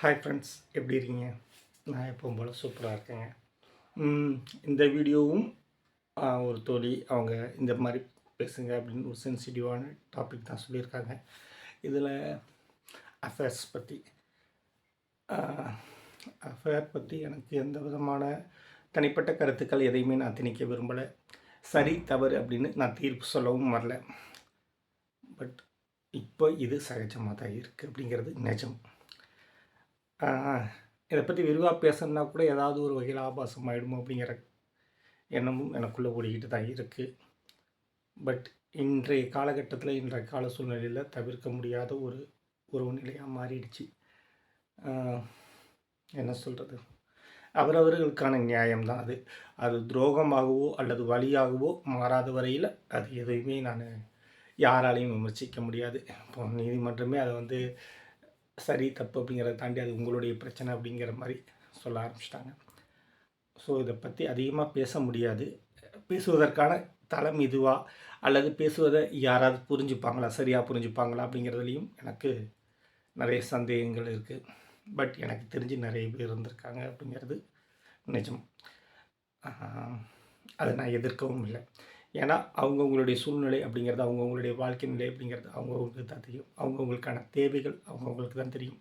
Hi friends எப்படி இருக்கீங்க? நான் எப்பவும் போல் சூப்பராக இருக்கேங்க. இந்த வீடியோவும் ஒரு தோழி அவங்க இந்த மாதிரி பேசுங்க அப்படின்னு ஒரு சென்சிட்டிவான டாபிக் தான் சொல்லியிருக்காங்க. இதில் அஃபேர்ஸ் பற்றி அஃபேர் பற்றி எனக்கு எந்த விதமான தனிப்பட்ட கருத்துக்கள் எதையுமே நான் திணிக்க விரும்பலை. சரி தவறு அப்படின்னு நான் தீர்ப்பு சொல்லவும் வரல. பட் இப்போ இது சகஜமாக தான் இருக்குது அப்படிங்கிறது நிஜம். இதை பற்றி விரிவாக பேசணுன்னா கூட ஏதாவது ஒரு வகையில் ஆபாசம் ஆகிடுமோ அப்படிங்கிற எண்ணமும் எனக்குள்ளே ஓடிக்கிட்டு தான் இருக்குது பட் இன்றைய காலகட்டத்தில் இன்றைய கால சூழ்நிலையில் தவிர்க்க முடியாத ஒரு உறவு நிலையாக மாறிடுச்சு. என்ன சொல்கிறது அவரவர்களுக்கான நியாயம்தான் அது. அது துரோகமாகவோ அல்லது வழியாகவோ மாறாத வரையில் அது எதையுமே நான் யாராலையும் விமர்சிக்க முடியாது. இப்போ நீதிமன்றமே அதை வந்து சரி தப்பு அப்படிங்கிறத தாண்டி அது உங்களுடைய பிரச்சனை அப்படிங்கிற மாதிரி சொல்ல ஆரம்பிச்சிட்டாங்க. ஸோ இதை பற்றி அதிகமாக பேச முடியாது. பேசுவதற்கான தளம் இதுவா? அல்லது பேசுவதை யாராவது புரிஞ்சுப்பாங்களா? சரியாக புரிஞ்சுப்பாங்களா? அப்படிங்கிறதுலையும் எனக்கு நிறைய சந்தேகங்கள் இருக்குது பட் எனக்கு தெரிஞ்சு நிறைய பேர் இருந்திருக்காங்க அப்படிங்கிறது நிஜம். அதை நான் எதிர்க்கவும் இல்லை. ஏன்னா அவங்கவுங்களுடைய சூழ்நிலை அப்படிங்கிறது அவங்கவுங்களுடைய வாழ்க்கை நிலை அப்படிங்கிறது அவங்கவுங்களுக்கு தான் தெரியும். அவங்கவுங்களுக்கான தேவைகள் அவங்கவுங்களுக்கு தான் தெரியும்.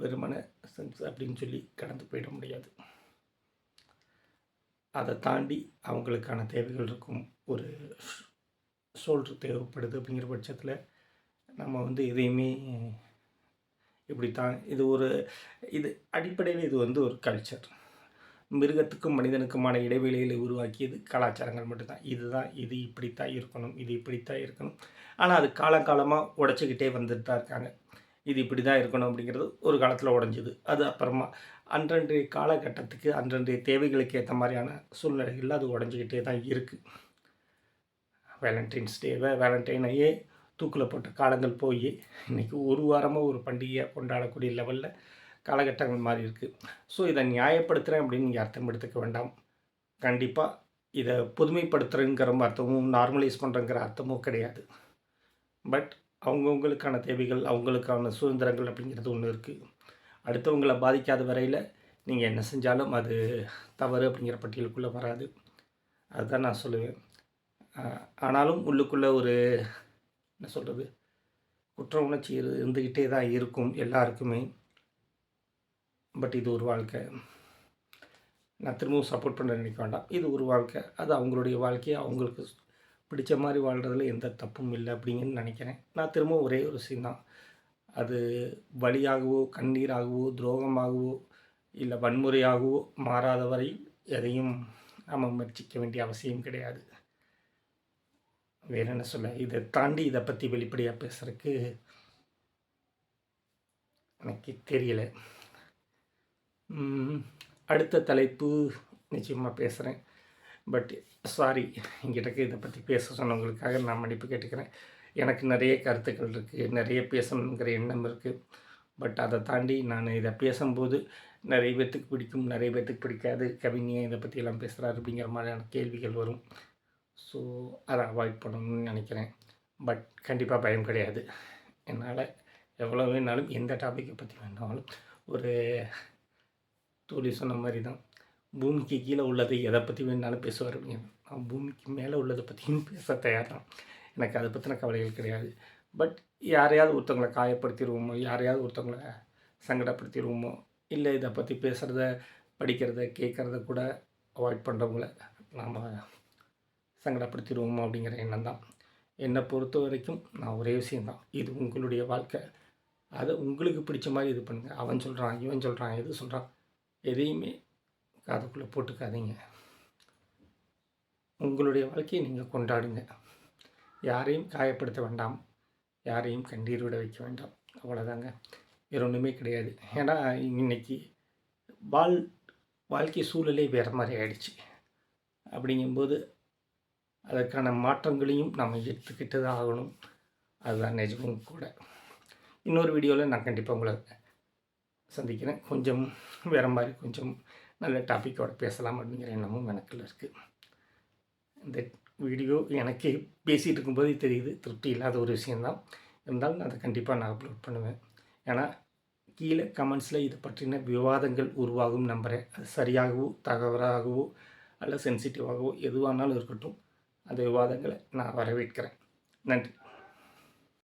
வெறுமன சென்ஸ் அப்படின்னு சொல்லி கடந்து போயிட முடியாது. அதை தாண்டி அவங்களுக்கான தேவைகள் இருக்கும். ஒரு சோல்டர் தேவைப்படுது அப்படிங்கிற பட்சத்தில் நம்ம வந்து எதையுமே இப்படித்தான் இது ஒரு இது அடிப்படையில் இது வந்து ஒரு கல்ச்சர் மிருகத்துக்கும் மனிதனுக்குமான இடைவெளிகளை உருவாக்கியது கலாச்சாரங்கள் மட்டும்தான். இதுதான் இது இப்படித்தான் இருக்கணும் இது இப்படித்தான் இருக்கணும். ஆனால் அது காலங்காலமாக உடச்சிக்கிட்டே வந்துட்டு தான் இருக்காங்க. இது இப்படி தான் இருக்கணும் அப்படிங்கிறது ஒரு காலத்தில் உடஞ்சிது. அது அப்புறமா அன்றன்றைய காலகட்டத்துக்கு அன்றன்றைய தேவைகளுக்கு ஏற்ற மாதிரியான சூழ்நிலைகளில் அது உடஞ்சிக்கிட்டே தான் இருக்குது வேலண்டைன்ஸ் டேவை வேலண்டைனையே தூக்கில் போட்ட காலங்கள் போய் இன்றைக்கி ஒரு வாரமாக ஒரு பண்டிகையை கொண்டாடக்கூடிய லெவலில் காலகட்டங்கள் மாறி இருக்குது ஸோ இதை நியாயப்படுத்துகிறேன் அப்படின்னு நீங்கள் அர்த்தம் எடுத்துக்க வேண்டாம். கண்டிப்பாக இதை புதுமைப்படுத்துகிறேங்கிற அர்த்தமும் நார்மலைஸ் பண்ணுறங்கிற அர்த்தமும் கிடையாது. பட் அவங்கவுங்களுக்கான தேவைகள் அவங்களுக்கான சுதந்திரங்கள் அப்படிங்கிறது ஒன்று இருக்குது அடுத்தவங்களை பாதிக்காத வரையில் நீங்கள் என்ன செஞ்சாலும் அது தவறு அப்படிங்கிற பட்டியலுக்குள்ளே வராது. அதுதான் நான் சொல்லுவேன். ஆனாலும் உள்ளுக்குள்ளே ஒரு என்ன சொல்கிறது குற்ற உணர்ச்சி இரு இருந்துக்கிட்டே தான் இருக்கும் எல்லாருக்குமே. பட் இது ஒரு வாழ்க்கை. நான் திரும்பவும் சப்போர்ட் பண்ண நினைக்க வேண்டாம். இது ஒரு வாழ்க்கை. அது அவங்களுடைய வாழ்க்கையை அவங்களுக்கு பிடிச்ச மாதிரி வாழ்கிறதுல எந்த தப்பும் இல்லை அப்படிங்கன்னு நினைக்கிறேன். நான் திரும்பவும் ஒரே ஒரு விஷயந்தான் அது வழியாகவோ கண்ணீராகவோ துரோகமாகவோ இல்லை வன்முறையாகவோ மாறாத வரை எதையும் நாம் முயற்சிக்க வேண்டிய அவசியம் கிடையாது. வேற என்ன சொல்ல இதை தாண்டி இதை பற்றி வெளிப்படையாக பேசுகிறதுக்கு எனக்கு தெரியலை. அடுத்த தலைப்பு நிச்சயமாக பேசுகிறேன் பட் சாரி என்கிட்ட இதை பற்றி பேச சொன்னவங்களுக்காக நான் மன்னிப்பு கேட்டுக்கிறேன். எனக்கு நிறைய கருத்துக்கள் இருக்குது நிறைய பேசணுங்கிற எண்ணம் இருக்குது பட் அதை தாண்டி நான் இதை பேசும்போது நிறைய பேர்த்துக்கு பிடிக்கும் நிறைய பேர்த்துக்கு பிடிக்காது. கவிஞன் இதை பற்றியெல்லாம் பேசுகிறாரு அப்படிங்கிற மாதிரியான கேள்விகள் வரும். ஸோ அதை அவாய்ட் பண்ணணும்னு நினைக்கிறேன். பட் கண்டிப்பாக பயம் கிடையாது. என்னால் எவ்வளோ வேணாலும் எந்த டாப்பிக்கை பற்றி வேணாலும் ஒரு தோழி சொன்ன மாதிரி தான் பூமிக்கு கீழே உள்ளதை எதை பற்றி வேணாலும் பேசுவார். நான் பூமிக்கு மேலே உள்ளதை பற்றியும் பேச தயார் தான் எனக்கு அதை பற்றின கவலைகள் கிடையாது. பட் யாரையாவது ஒருத்தவங்களை காயப்படுத்திடுவோமோ யாரையாவது ஒருத்தவங்களை சங்கடப்படுத்திடுவோமோ இல்லை இதை பற்றி பேசுகிறத படிக்கிறத கேட்குறத கூட அவாய்ட் பண்ணுறவங்கள நாம் சங்கடப்படுத்திடுவோமோ அப்படிங்கிற எண்ணம் தான் என்னை பொறுத்த வரைக்கும் நான் ஒரே விஷயந்தான் இது உங்களுடைய வாழ்க்கை. அதை உங்களுக்கு பிடிச்ச மாதிரி இது பண்ணுங்கள் அவன் சொல்கிறான் இவன் சொல்கிறான் எது சொல்கிறான் எதையுமே காதுக்குள்ளே போட்டுக்காதீங்க. உங்களுடைய வாழ்க்கையை நீங்கள் கொண்டாடுங்க. யாரையும் காயப்படுத்த வேண்டாம். யாரையும் கண்ணீர் விட வைக்க வேண்டாம். அவ்வளோதாங்க வேறு ஒன்றுமே கிடையாது. ஏன்னா இன்னைக்கு வாழ் வாழ்க்கை சூழலே வேறு மாதிரி ஆயிடுச்சு. அப்படிங்கும்போது அதற்கான மாற்றங்களையும் நம்ம எடுத்துக்கிட்டு தான் ஆகணும். அதுதான் நிஜமும் கூட. இன்னொரு வீடியோவில் நான் கண்டிப்பாக உங்களை சந்திக்கிறேன். கொஞ்சம் வேறு மாதிரி கொஞ்சம் நல்ல டாப்பிக்கோடு பேசலாம் அப்படிங்கிற எண்ணமும் எனக்குள்ள இருக்குது இந்த வீடியோ எனக்கு பேசிகிட்டு இருக்கும்போதே தெரியுது திருப்தி இல்லாத ஒரு விஷயந்தான் இருந்தாலும் அதை கண்டிப்பாக நான் அப்லோட் பண்ணுவேன். ஏன்னா கீழே கமெண்ட்ஸில் இது பற்றின விவாதங்கள் உருவாகும் நம்புகிறேன் அது சரியாகவோ தகவலாகவோ அல்ல சென்சிட்டிவாகவோ எதுவானாலும் இருக்கட்டும். அந்த விவாதங்களை நான் வரவேற்கிறேன். நன்றி.